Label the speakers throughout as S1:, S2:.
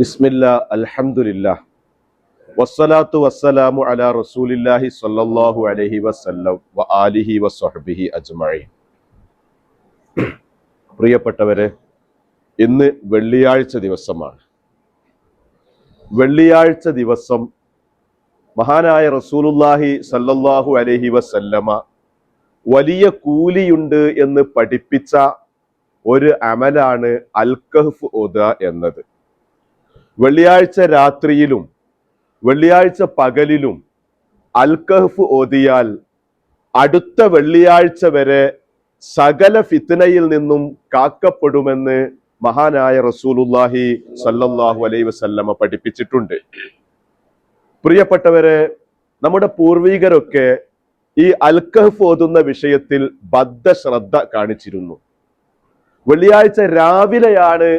S1: ബിസ്മില്ല അൽഹംദുലില്ല. വസ്സലാത്തു വസ്സലാമു അലാ റസൂലില്ലാഹി സ്വല്ലല്ലാഹു അലൈഹി വസല്ലം വ ആലിഹി വസ്വഹ്ബിഹി അജ്മഈൻ. പ്രിയപ്പെട്ടവരെ ഇന്ന് വെള്ളിയാഴ്ച ദിവസമാണ്. വെള്ളിയാഴ്ച ദിവസം മഹാനായ റസൂലുല്ലാഹി സല്ലല്ലാഹു അലൈഹി വസല്ലമ വലിയ കൂലിയുണ്ട് എന്ന് പഠിപ്പിച്ച ഒരു അമലാണ് അൽക്കഹ്ഫ് ഉദ എന്നത്. വെള്ളിയാഴ്ച രാത്രിയിലും വെള്ളിയാഴ്ച പകലിലും അൽക്കഹഫ് ഓതിയാൽ അടുത്ത വെള്ളിയാഴ്ച വരെ സകല ഫിത്തനയിൽ നിന്നും കാക്കപ്പെടുമെന്ന് മഹാനായ റസൂലുല്ലാഹി സല്ലല്ലാഹു അലൈ വസല്ലമ പഠിപ്പിച്ചിട്ടുണ്ട്. പ്രിയപ്പെട്ടവരെ നമ്മുടെ പൂർവികരൊക്കെ ഈ അൽക്കഹഫ് ഓതുന്ന വിഷയത്തിൽ ബദ്ധശ്രദ്ധ കാണിച്ചിരുന്നു. വെള്ളിയാഴ്ച രാവിലെയാണ്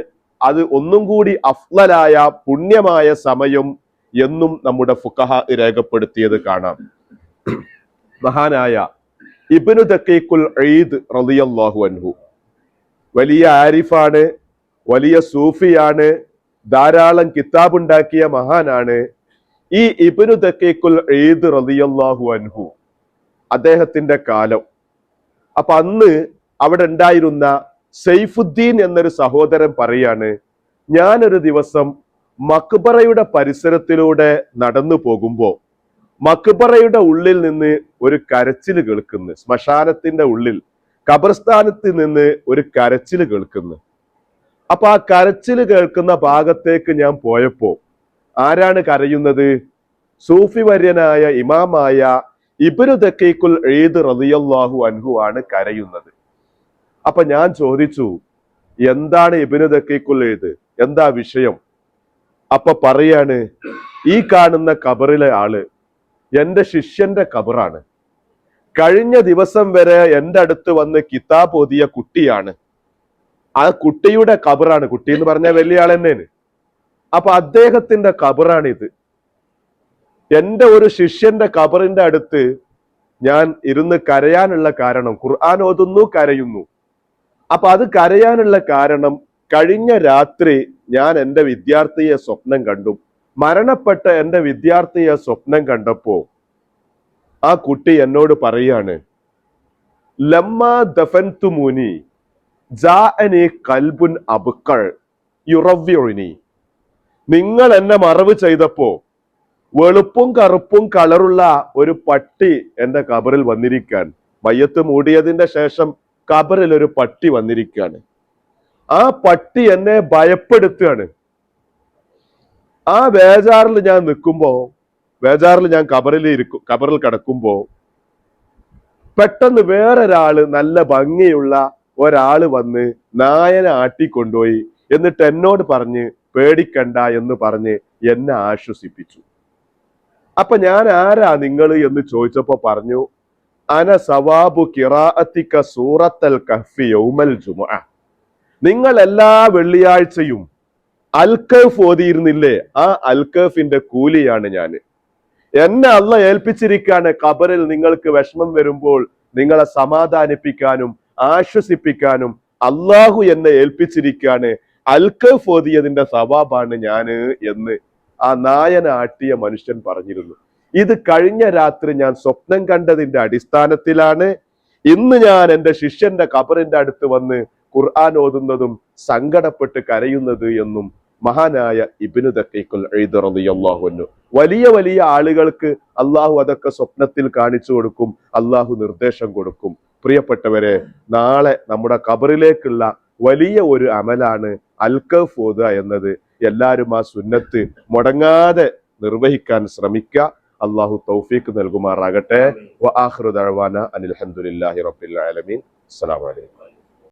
S1: അത് ഒന്നും കൂടി അഫ്ലലായ പുണ്യമായ സമയം എന്നും നമ്മുടെ ഫുക്കഹ രേഖപ്പെടുത്തിയത് കാണാം. മഹാനായ ഇബ്നു ദക്കീഖുൽ ഈദ് റളിയല്ലാഹു അൻഹു. വലിയ ആരിഫാണ് വലിയ സൂഫിയാണ് ധാരാളം കിതാബുണ്ടാക്കിയ മഹാനാണ് ഈ ഇബ്നു ദക്കീഖുൽ ഈദ് റളിയല്ലാഹു അൻഹു. അദ്ദേഹത്തിന്റെ കാലം. അപ്പൊ അന്ന് അവിടെ ഉണ്ടായിരുന്ന സെയ്ഫുദ്ദീൻ എന്നൊരു സഹോദരൻ പറയാണ് ഞാനൊരു ദിവസം മക്ബറയുടെ പരിസരത്തിലൂടെ നടന്നു പോകുമ്പോൾ മക്ബറയുടെ ഉള്ളിൽ നിന്ന് ഒരു കരച്ചിൽ കേൾക്കുന്നു. ശ്മശാനത്തിന്റെ ഉള്ളിൽ കബർസ്ഥാനത്തിൽ നിന്ന് ഒരു കരച്ചിൽ കേൾക്കുന്നു. അപ്പൊ ആ കരച്ചിൽ കേൾക്കുന്ന ഭാഗത്തേക്ക് ഞാൻ പോയപ്പോ ആരാണ് കരയുന്നത്? സൂഫി വര്യനായ ഇമാമായ ഇബനു ദക്കീക്കുൽ ഈദ് റളിയല്ലാഹു അൻഹു ആണ് കരയുന്നത്. അപ്പൊ ഞാൻ ചോദിച്ചു എന്താണ് ഇബിന് ദക്കീക്കുൽ എഴുത് എന്താ വിഷയം? അപ്പൊ പറയാണ് ഈ കാണുന്ന കബറിലെ ആൾ എന്റെ ശിഷ്യന്റെ കബറാണ് കഴിഞ്ഞ ദിവസം വരെ എന്റെ അടുത്ത് വന്ന് കിതാബ് ഓതിയ കുട്ടിയാണ്. ആ കുട്ടിയുടെ കബറാണ് കുട്ടി എന്ന് പറഞ്ഞ വലിയ ആൾ തന്നെയാണ്. അപ്പൊ അദ്ദേഹത്തിന്റെ കബറാണ് ഇത് എന്റെ ഒരു ശിഷ്യന്റെ കബറിന്റെ അടുത്ത് ഞാൻ ഇരുന്ന് കരയാനുള്ള കാരണം ഖുർആൻ ഓതുന്നു കരയുന്നു. അപ്പൊ അത് കരയാനുള്ള കാരണം കഴിഞ്ഞ രാത്രി ഞാൻ എന്റെ വിദ്യാർത്ഥിയെ സ്വപ്നം കണ്ടു. മരണപ്പെട്ട എന്റെ വിദ്യാർത്ഥിയെ സ്വപ്നം കണ്ടപ്പോ ആ കുട്ടി എന്നോട് പറയാണ് ലമ്മ ദഫൻതു മുനി ജാഅനി കൽബുൻ അബുക്കൾ യുറവ്യൊഴിനി നിങ്ങൾ എന്നെ മറവ് ചെയ്തപ്പോ വെളുപ്പും കറുപ്പും കളറുള്ള ഒരു പട്ടി എന്റെ കബറിൽ വന്നിരിക്കാൻ മയ്യത്ത് മൂടിയതിന്റെ ശേഷം കബറിൽ ഒരു പട്ടി വന്നിരിക്കുകയാണ്. ആ പട്ടി എന്നെ ഭയപ്പെടുത്തുകയാണ്. ആ വേജാറിൽ ഞാൻ നിൽക്കുമ്പോൾ വേജാറിൽ ഞാൻ കബറിൽ ഇരിക്കും കബറിൽ കിടക്കുമ്പോൾ പെട്ടെന്ന് വേറൊരാൾ നല്ല ഭംഗിയുള്ള ഒരാൾ വന്ന് നായനെ ആട്ടിക്കൊണ്ടുപോയി എന്നിട്ട് എന്നോട് പറഞ്ഞ് പേടിക്കണ്ട എന്ന് പറഞ്ഞ് എന്നെ ആശ്വസിപ്പിച്ചു. അപ്പൊ ഞാൻ ആരാ നിങ്ങൾ എന്ന് ചോദിച്ചപ്പോ പറഞ്ഞു അന സവാബു കിറാഅത്തിക സൂറത്തൽ കഹ്ഫി യൗമൽ ജുമുഅ. നിങ്ങൾ എല്ലാ വെള്ളിയാഴ്ചയും അൽക്കഫ് ഓതിയിരുന്നില്ലേ? ആ അൽക്കഫിന്റെ കൂലിയാണ് ഞാൻ എന്നെ അല്ല ഏൽപ്പിച്ചിരിക്കാണ് കബറിൽ നിങ്ങൾക്ക് വിഷമം വരുമ്പോൾ നിങ്ങളെ സമാധാനിപ്പിക്കാനും ആശ്വസിപ്പിക്കാനും അള്ളാഹു എന്നെ ഏൽപ്പിച്ചിരിക്കാണ്. അൽക്കഫ് ഓതിയതിന്റെ സവാബാണ് ഞാൻ എന്ന് ആ നായന ആട്ടിയ മനുഷ്യൻ പറഞ്ഞിരുന്നു. ഇത് കഴിഞ്ഞ രാത്രി ഞാൻ സ്വപ്നം കണ്ടതിന്റെ അടിസ്ഥാനത്തിലാണ്. ഇന്ന് ഞാൻ എന്റെ ശിഷ്യന്റെ കബറിന്റെ അടുത്ത് വന്ന് ഖുർആൻ ഓതുന്നതും സങ്കടപ്പെട്ട് കരയുന്നത് എന്നും മഹാനായ ഇബിനു തക്കൈക്കുൽ എഴുതറിയാഹുന്നു വലിയ വലിയ ആളുകൾക്ക് അള്ളാഹു അതൊക്കെ സ്വപ്നത്തിൽ കാണിച്ചു കൊടുക്കും അള്ളാഹു നിർദ്ദേശം കൊടുക്കും. പ്രിയപ്പെട്ടവരെ നാളെ നമ്മുടെ കബറിലേക്കുള്ള വലിയ ഒരു അമലാണ് അൽക്കഫ് ഓതുക എന്നത്. എല്ലാവരും ആ സുന്നത്ത് മുടങ്ങാതെ നിർവഹിക്കാൻ ശ്രമിക്കുക. അള്ളാഹു തൗഫീഖ് നൽകുമാറാകട്ടെ. അനിൽ ഹംദുലില്ലാഹി റബ്ബിൽ ആലമീൻ. അസ്സലാമു അലൈക്കും.